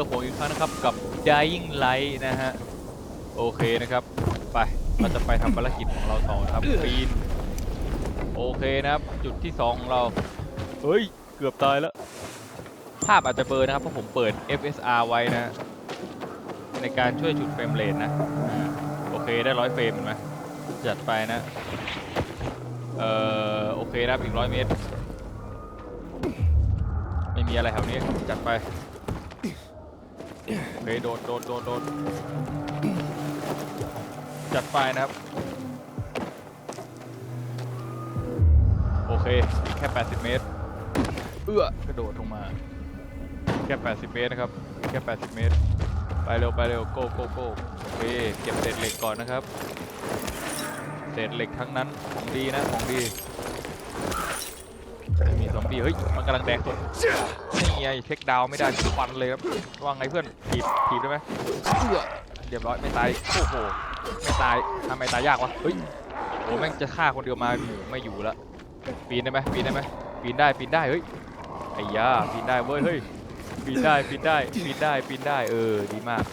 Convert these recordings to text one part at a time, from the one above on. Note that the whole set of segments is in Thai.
ตัวผมอีกครั้งนะครับกับ Dying Light นะฮะ โอเคนะครับ ไป เราจะไปทำภารกิจของเราต่อนะครับปีน โอเคนะครับ จุดที่2ของเรา เฮ้ย เกือบตายแล้ว ภาพอาจจะเบลอนะครับ เพราะผมเปิด FSR ไว้นะ ในการช่วยจุดเฟรมเรทนะอ่าโอเคได้ร้อยเฟรมเห็นไหมจัดไปนะ เอ่อ โอเคนะครับอีกร้อยเมตร ไม่มีอะไรแถวนี้ จัดไป โอเคโดดโดดโดดโดดจัดไปนะครับ โอเคอีกแค่ 80 เมตร เอื้อกระโดดลงมา แค่ 80 เมตรนะครับอีกแค่ 80 เมตร ไปเร็วไปเร็วโก้โก้โก้โอเคเก็บเศษเหล็กก่อนนะครับ เศษเหล็กทั้งนั้นของดีนะของดี ปีเฮ้ยมันกำลังแดงสดนี่ไงเช็คดาวไม่ได้ฟันเลยครับว่าไงเพื่อนถีบถีบได้ไหมเอื้อเรียบร้อยไม่ตายโอ้โหไม่ตายทำไมตายยากวะเฮ้ยโอ้แม่งจะฆ่าคนเดียวมาไม่อยู่ละปีนได้ไหมปีนได้ไหมปีนได้ปีนได้เฮ้ยไอ้ยาปีนได้เว้ยเฮ้ยปีนได้ปีนได้ปีนได้ปีนได้เออดีมาก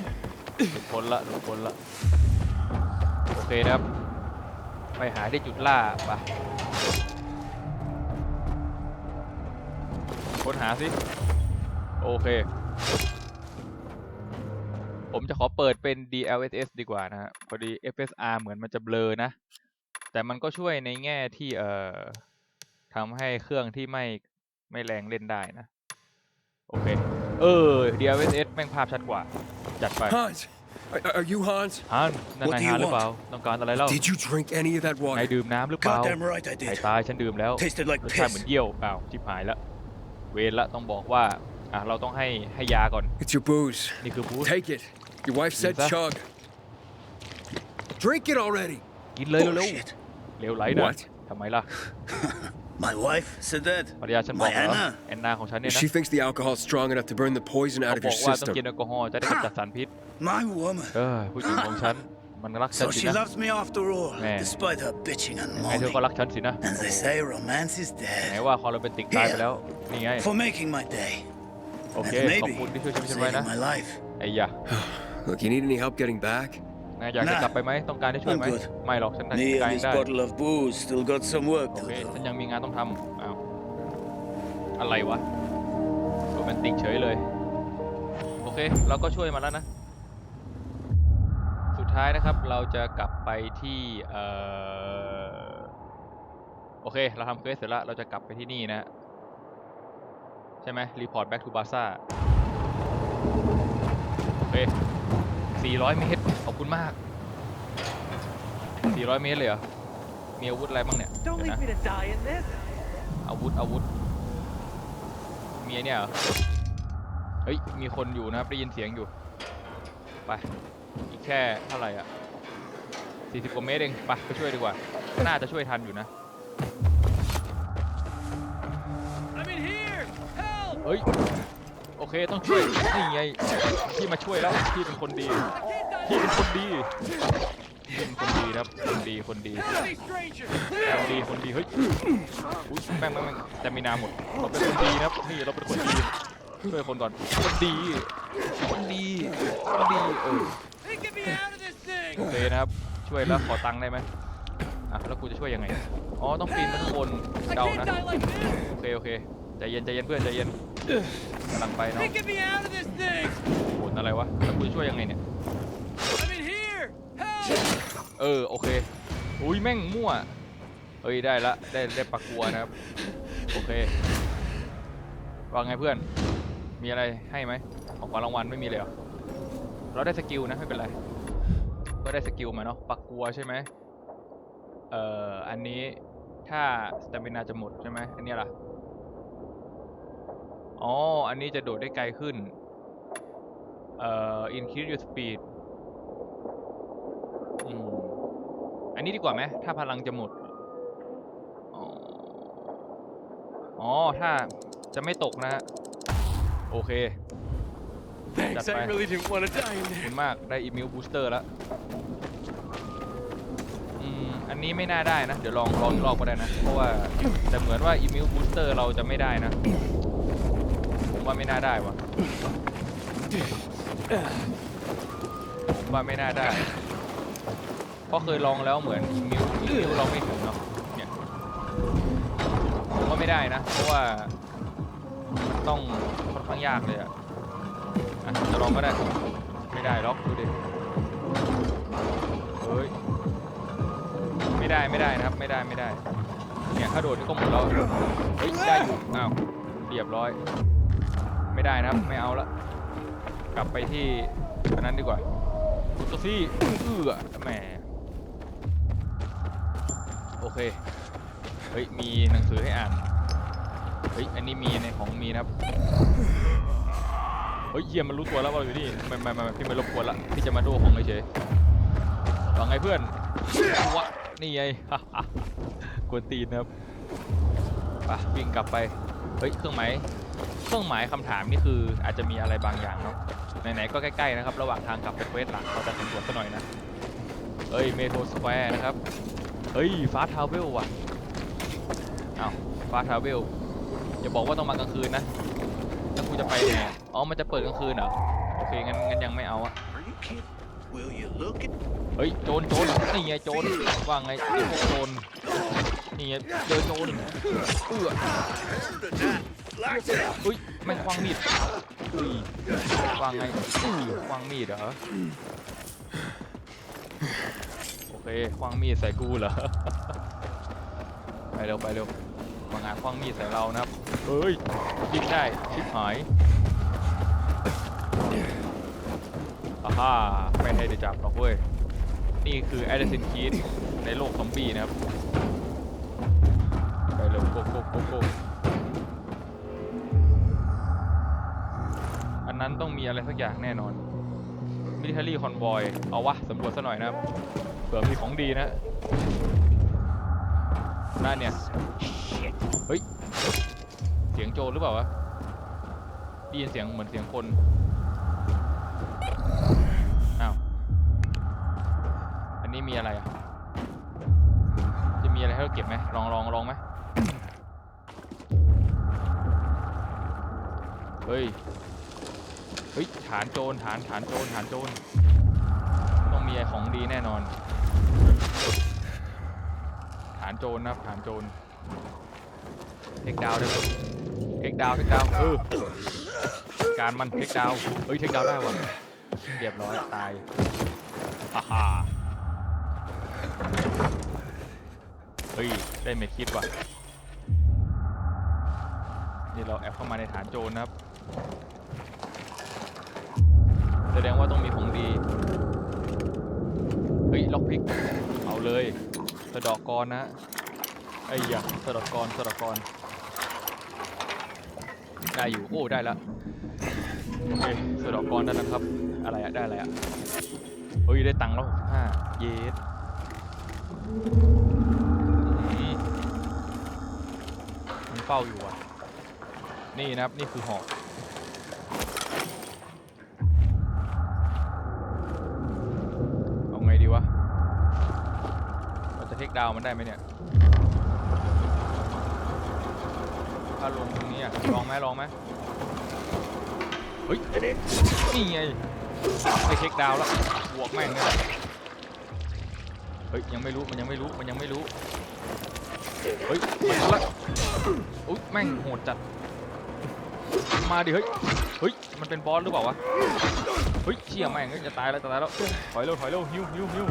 หลุดพ้นละหลุดพ้นละโอเคนะครับไปหาได้จุดล่าไป ค้นหาสิ โอเค ผมจะขอเปิดเป็น DLSS ดีกว่านะฮะพอดี FSR เหมือนมันจะเบลอนะ แต่มันก็ช่วยในแง่ที่เอ่อทำให้เครื่องที่ไม่ไม่แรงเล่นได้นะ โอเค เออ DLSS แม่งภาพชัดกว่า จัดไป Hans, are, are you Hans? ฮันนั่น What นาย do you ฮานหรือเปล่า want? ต้องการอะไรเล่า Did you drink any of that นาย water? ดื่มน้ำหรือเปล่า Goddamn right I ไอ้ did. ตายฉันดื่มแล้ว Tasted like รสชาติเหมือน piss. เยี่ยวอ้าวชิบหายละ เวรละต้องบอกว่าอะเราต้องให้ให้ยาก่อน It's your booze. นี่คือบูส Take it. Your wife said Is that- chug. Drink it already. กินเลยเร็ว Bullshit. ๆเร็วไหลนะ What? ทำไมล่ะ My wife said that. ภรรยาฉันบอก My เหรอ Anna. แอนนาของฉันเนี่ยนะ She thinks the alcohol's strong enough to burn the poison เขา out of บ your อกว่าต้อง system. กินแอลกอฮอล์จะได้กำจัดสารพิษ My woman. เออผู้หญิงของฉัน มันรักฉัน So สิ she นะ loves me after all, Man. despite her bitching and ไงเธอ moaning. ก็รักฉันสินะ And they say romance is ไหน dead. ว่าคอร์เบนติกตายไปแล้ว นี่ไง For making my day. โอเค And ขอบ maybe คุณที่ช่วยชีวิตฉันไว้นะ saving my life. ไอ้ยะ Look, you need any help getting back? นายอยากจะ Nah. กลับไปไหมต้องการที่ช่วยไหม I'm good. ไม่หรอกฉันทำ Me การ and เอง this ได้ bottle of booze still got some work โอ to เค ฉัน do. ยังมีงานต้องทำอ้าวอะไรวะโรแมนติกเฉยเลย โอเค เราก็ช่วยมาแล้วนะสุด ท้ายนะครับ เราจะกลับไปที่เอ่อโอเค เราทำเควสเสร็จแล้ว เราจะกลับไปที่นี่นะ ใช่ไหม report back to Barca โอเค 400 เมตร ขอบคุณมาก 400 เมตรเลยเหรอ มีอาวุธอะไรบ้างเนี่ย Don't เดี๋ยว leave นะ me to die in this. อาวุธ อาวุธ มีไอเนี่ยเหรอ เฮ้ย มีคนอยู่นะครับ ได้ยินเสียงอยู่ ไปอีกแค่เท่าไหร่อะ40กว่าเมตรเองไปไปช่วยดีกว่า น่าจะช่วยทันอยู่นะ I'm in here. Help! เฮ้ย โอเคต้องช่วย นี่ไงพี่มาช่วยแล้วพี่เป็นคนดีพี่เป็นคนดีพี่เป็นคนดีนะครับคนดีคนดี Enemy stranger. คนดีคนดีเฮ้ยอุ๊ยแม่งแม่งแม่งแต่มีนาหมดเราเป็นคนดีนะครับนี่เราเป็นคนดีช่วยคนก่อนคนดีคนดีคนดีเออ Hey, get me out of this thing. โอเคนะครับ ช่วยแล้วขอตังค์ได้ไหมอะแล้วกูจะช่วยยังไง อ๋อต้องปีนไปข้างบน I เดา can't นะ die like this. โอเคโอเคใจเย็นใจเย็นเพื่อนใจเย็นกำลังไปเนาะ Hey, get me out of this thing. ผลอะไรวะแล้วกูจะช่วยยังไงเนี่ย I'm in here. Help! เออโอเคอุ้ยแม่งมั่วเฮ้ยได้ละได้ได้ปักกัวนะครับโอเคว่าไงเพื่อนมีอะไรให้ไหมของขวัญรางวัลไม่มีเลยเหรอ เราได้สกิลนะไม่เป็นไรก็ได้สกิลมาเนาะปักกัวใช่ไหมเอ่ออันนี้ถ้าสเตมินาจะหมดใช่ไหมอันนี้ล่ะอ๋ออันนี้จะโดดได้ไกลขึ้นเอ่อ increase your speed อืมอันนี้ดีกว่าไหมถ้าพลังจะหมดอ๋อ ถ้าจะไม่ตกนะฮะ โอเค Thanks. That's I really didn't want to die in ขอบ there. คุณมากได้อีเมลบูสเตอร์แล้วอืมอันนี้ไม่น่าได้นะ เดี๋ยวลองลองอีกรอบก็ได้นะ เพราะว่าแต่เหมือนว่าอีเมลบูสเตอร์เราจะไม่ได้นะ ผมว่าไม่น่าได้วะผมว่าไม่น่าได้ เพราะเคยลองแล้วเหมือนอีมิวอีมิวเราไม่ถึงเนาะเนี่ยผมว่าไม่ได้นะ เพราะว่ามันต้องค่อนข้างยากเลยอะ อะจะลองก็ได้ ไม่ได้ล็อกดูดิ เฮ้ย ไม่ได้ไม่ได้นะครับ ไม่ได้ไม่ได้ เนี่ยถ้าโดดนี่ก็หมดแล้ว เฮ้ยได้อยู่อ้าวเรียบร้อย ไม่ได้นะครับ ไม่เอาละ กลับไปที่อันนั้นดีกว่ากุตซี่เอื้อแหมโอเค เฮ้ย มีหนังสือให้อ่าน เฮ้ย อันนี้มีในของมีนะครับ เฮ้ยเยี่ยมันรู้ตัวแล้วว่าเราอยู่นี่ไม่ไม่ไม่พี่ไม่รบกวนละพี่จะมาดูของเฉยว่าไงเพื่อนวะนี่ไงกวนตีนนะครับไปวิ่งกลับไปเฮ้ยเครื่องหมายเครื่องหมายคำถามนี่คืออาจจะมีอะไรบางอย่างเนาะไหนๆก็ใกล้ๆนะครับ ระหว่างทางกลับไปเควสหลักเราจะสำรวจซะหน่อยนะเฮ้ยเมโทรสแควร์นะครับเฮ้ยฟ้าทาวเวลว่ะอ้าวฟาทาวเวลอย่าบอกว่าต้องมากลางคืนนะ จะไปไงอะอ๋อ มันจะเปิดกลางคืนเหรอ โอเค งั้นงั้นยังไม่เอาอะ Are you kidding? Will you look at เฮ้ย โจรโจรนี่ไงโจรว่าไงไอ้พวกโจรนี่ไงเจอโจรเอื้ออุ้ยแม่งควางมีดอุ้ยวางไงอื้อควางมีดเหรอ โอเค ควางมีดใส่กูเหรอ ไปเร็วไปเร็วมางานควางมีดใส่เรานะครับ เฮ้ยยิงได้ ชิบหายอาฮ่าไม่ให้ได้จับหรอกเว้ย นี่คือ Assassin's Creed ในโลกซอมบี้นะครับ ไปเร็วโกโกโกโกอันนั้นต้องมีอะไรสักอย่างแน่นอน Military Convoy เอาวะสำรวจซะหน่อยนะครับเผื่อมีของดีนะนั่นเนี่ย เฮ้ย สียงโจรหรือเปล่าวะได้ยินเสียงเหมือนเสียงคนอ้าวอันนี้มีอะไรอะจะมีอะไรให้เราเก็บไหมลองลองลองไหมเฮ้ยเฮ้ยฐานโจรฐานฐานโจรฐานโจรต้องมีไอ้ของดีแน่นอน ฐานโจรนะครับฐานโจรเทคดาวได้ไหมเทค ดาวน์เทคดาวน์เออการมันเทคดาวน์เฮ้ยเทคดาวน์ได้ว่ะเรียบร้อยตายฮ่าฮ่าเฮ้ยได้เม็ดคิดว่ะนี่เราแอบเข้ามาในฐานโจรนะครับแสดงว่าต้องมีของดีเฮ้ยล็อกพิกเอาเลยสะเดอกกรนะไอ้ยะสะเดอกกรสะเดอกกร ได้อยู่ โอ้ ได้แล้วโอเคสะเดอกกรได้แล้วครับ อะไรอะได้อะไรอะเฮ้ย ได้ตังค์แล้วห้าเยสอืมมันเฝ้าอยู่อะ นี่นะครับ นี่คือหอกเอาไงดีวะ เราจะเทคดาวน์มันได้ไหมเนี่ย ถ้าลงตรงนี้อะลองไหมลองไหมเฮ้ยนี่ไงไปเช็คดาวแล้วบวกแม่งเลยเฮ้ยยังไม่รู้มันยังไม่รู้มันยังไม่รู้เฮ้ยมาละอุ๊ยแม่งโหดจัดมาดิเฮ้ยเฮ้ยมันเป็นบอสหรือเปล่าวะเฮ้ยเชี่ยแม่งจะตายแล้วจะตายแล้วถอยเร็วถอยเร็วฮิวฮิวฮิว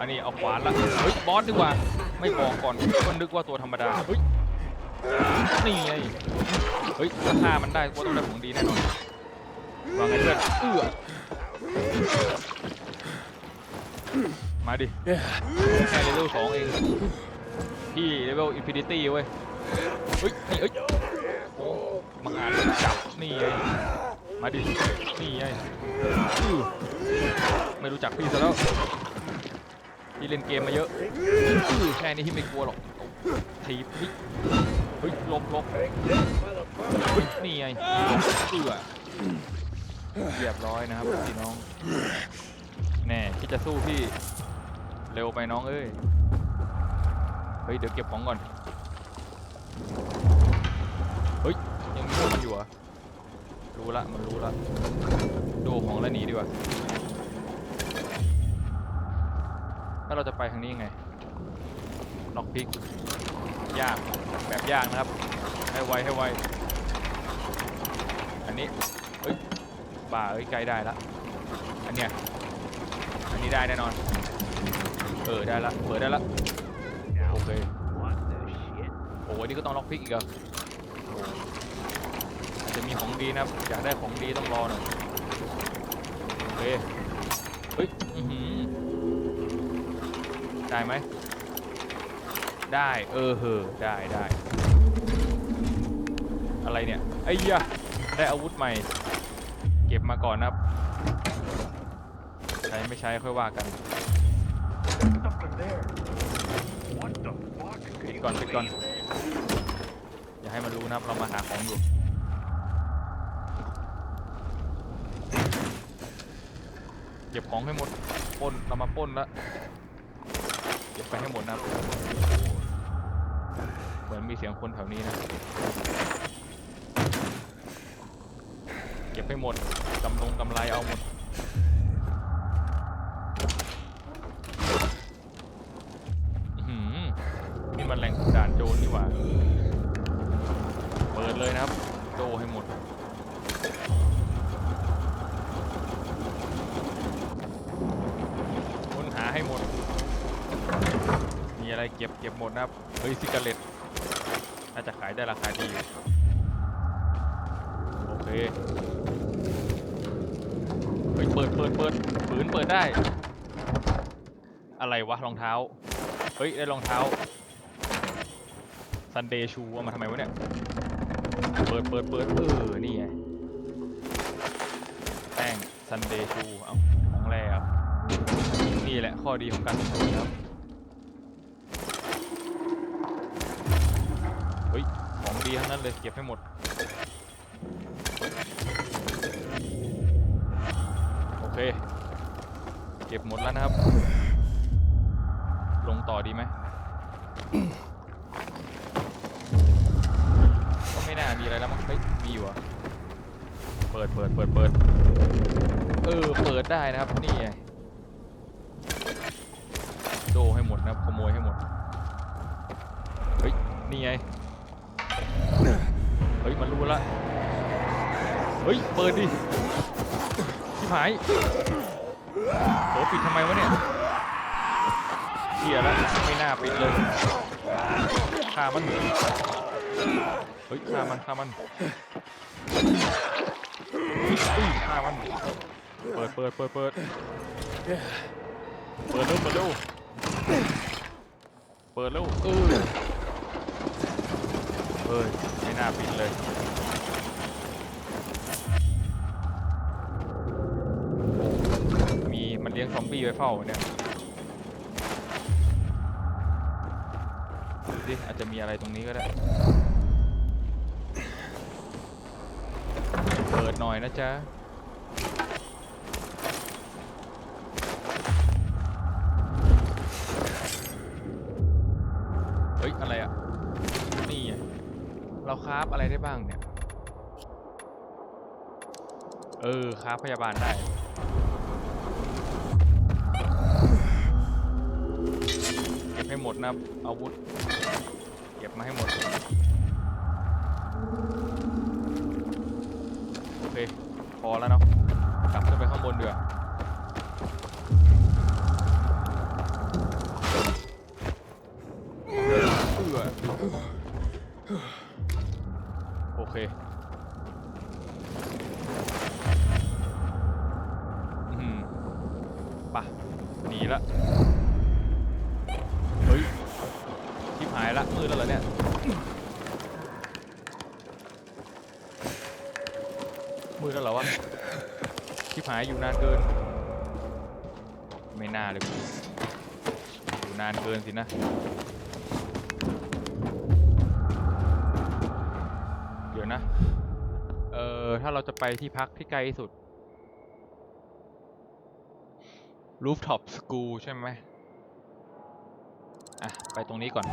อันนี้เอาขวานละเฮ้ยบอสดีกว่า ไม่บอกก่อนก็นึกว่าตัวธรรมดาเฮ้ยนี่ไงเฮ้ยถ้าฆ่ามันได้ก็ต้องได้ของดีแน่นอนวางไงเพื่อนเอื้อมาดิแค่เลเวลสองเองพี่เลเวลอินฟินิตี้เว้ยเฮ้ยนี่เอ้ยโอ้มังอาจจับนี่ไงมาดินี่ไงอื้อไม่รู้จักพี่ซะแล้ว พี่เล่นเกมมาเยอะแค่นี้ที่ไม่กลัวหรอกทีบนี่เฮ้ยลบลบนี่ไงเอื้อเรียบร้อยนะครับพี่น้องแน่ที่จะสู้พี่เร็วไปน้องเอ้ยเฮ้ยเดี๋ยวเก็บของก่อนเฮ้ยยังพูดมันอยู่เหรอรู้ละมันรู้ละดูของแล้วหนีดีกว่า แล้วเราจะไปทางนี้ยังไงล็อกพิกยากแบบยากนะครับ ให้ไวให้ไวอันนี้เอ้ยบ่าเอ้ยใกล้ได้ละอันเนี้ยอันนี้ได้แน่นอน เออได้ละเปิดได้ละโอเคโอ้ยนี่ก็ต้องล็อกพิกอีกเหรอโอ้อาจจะมีของดีนะครับอยากได้ของดีต้องรอหน่อยโอเคเฮ้ย ได้ไหม ได้เออเหอได้ได้ อะไรเนี่ย ไอ้ยะได้อาวุธใหม่ เก็บมาก่อนนะครับ ใช้ไม่ใช้ค่อยว่ากัน ปิดก่อนปิดก่อน อย่าให้มันรู้นะครับ เรามาหาของอยู่เก็บของให้หมดป้นเรามาป้นแล้ว เก็บไปให้หมดนะเหมือนมีเสียงคนแถวนี้นะ เก็บให้หมดกำลงกำไรเอาหมด อะไรเก็บเก็บหมดนะครับ เฮ้ยซิกาเลตน่าจะขายได้ราคาดีอยู่โอเค เฮ้ยเปิดเปิดเปิดปืนเปิดได้ อะไรวะรองเท้า เฮ้ยได้รองเท้าซันเดย์ชูเอามาทำไมวะเนี่ย เปิดเปิดเปิดเออ นี่ไงแป้งซันเดย์ชู เอาของแรครับนี่แหละข้อดีของการลงทุนครับ ดีทั้งนั้นเลยเก็บให้หมด โอเค เก็บหมดแล้วนะครับ ลงต่อดีไหมก็ไม่น่ามีอะไรแล้วมั้งเฮ้ยมีอยู่อะเปิดเปิดเปิดเปิดเออเปิดได้นะครับนี่ไงโดให้หมดนะครับขโมยให้หมดเฮ้ยนี่ไง ฮ้ยมันรู้ละเฮ้ยเปิดดิชิบหายโหปิดทำไมวะเนี่ยเสียแล้วไม่น่าปิดเลยฆ่ามันเฮ้ยฆ่ามันฆ่ามันอุ้ยฆ่ามันเปิดเปิดเปิดเปิดเปิดเร็วเปิดเร็วเปิดเร็วเออ เฮ้ยไม่น่าปิดเลย มีมันเลี้ยงซอมบี้ไว้เฝ้าเนี่ยดูสิอาจจะมีอะไรตรงนี้ก็ได้ เปิดหน่อยนะจ๊ะ คราฟอะไรได้บ้างเนี่ย เออคราฟพยาบาลได้ เก็บให้หมดนะอาวุธ เก็บมาให้หมด โอเค พอแล้วเนาะ กลับขึ้นไปข้างบนเดือเอื้อโอ เคอืมปะหนีละเฮ้ยชิบหายละมืดแล้วเหรอเนี่ยมืดแล้วเหรอวะชิบหายอยู่นานเกิน ไม่น่าเลยอยู่นานเกินสินะ ออ ถ้าเราจะไปที่พักที่ไกลสุด Rooftop School ใช่ไหมอะ ไปตรงนี้ก่อน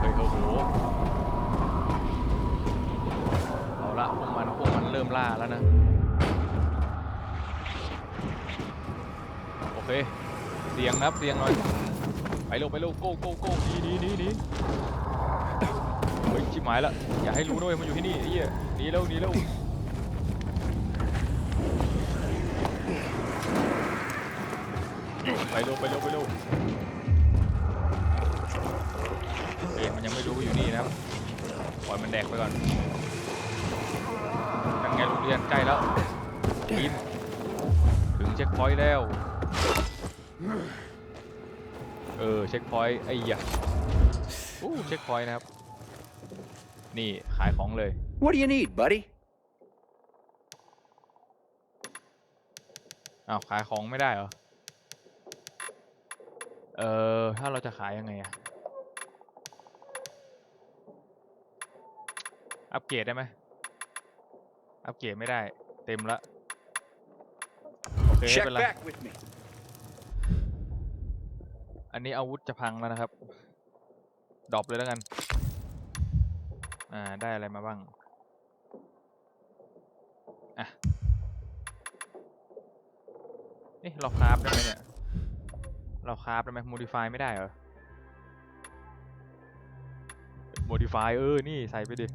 เฮ้ยโอ้โห เอาละพวกมันพวกมันเริ่มล่าแล้วนะ โอเค เสียงนับเสียงหน่อย ไปเร็วไปเร็วโก้โก้โก้หนีหนีหนีหนีเฮ้ ชิบหายละอย่าให้รู้ด้วยมันอยู่ที่นี่ไอ้เหี้ยหนีเร็วหนีเร็วไปเร็วไปเร็วไปเร็วเอ็มันยังไม่รู้ว่าอยู่นี่นะครับปล่อยมันแดกไปก่อนนั่นไงโรงเรียนใกล้แล้วทีมถึงเช็คพอยต์แล้วเออเช็คพอยต์ไอ้ยะอู้เช็คพอยต์นะครับ นี่ขายของเลย What do you need, buddy? อ้าวขายของไม่ได้เหรอ เออถ้าเราจะขายยังไงอะอัปเกรดได้ไหมอัปเกรดไม่ได้ เต็มละ โอเคไม่ Check เป็นไร back with me. อันนี้อาวุธจะพังแล้วนะครับ ดรอปเลยแล้วกัน อ่า ได้อะไรมาบ้าง อะนี่เราคราฟได้ไหมเนี่ย เราคราฟได้ไหม modify ไม่ได้เหรอ modify เออ นี่ใส่ไปดิ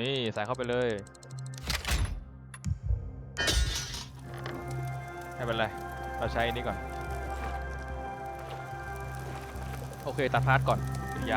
นี่ใส่เข้าไปเลยไม่เป็นไร เราใช้อนนี้ก่อน โอเค ตัดพาร์ทก่อน ยา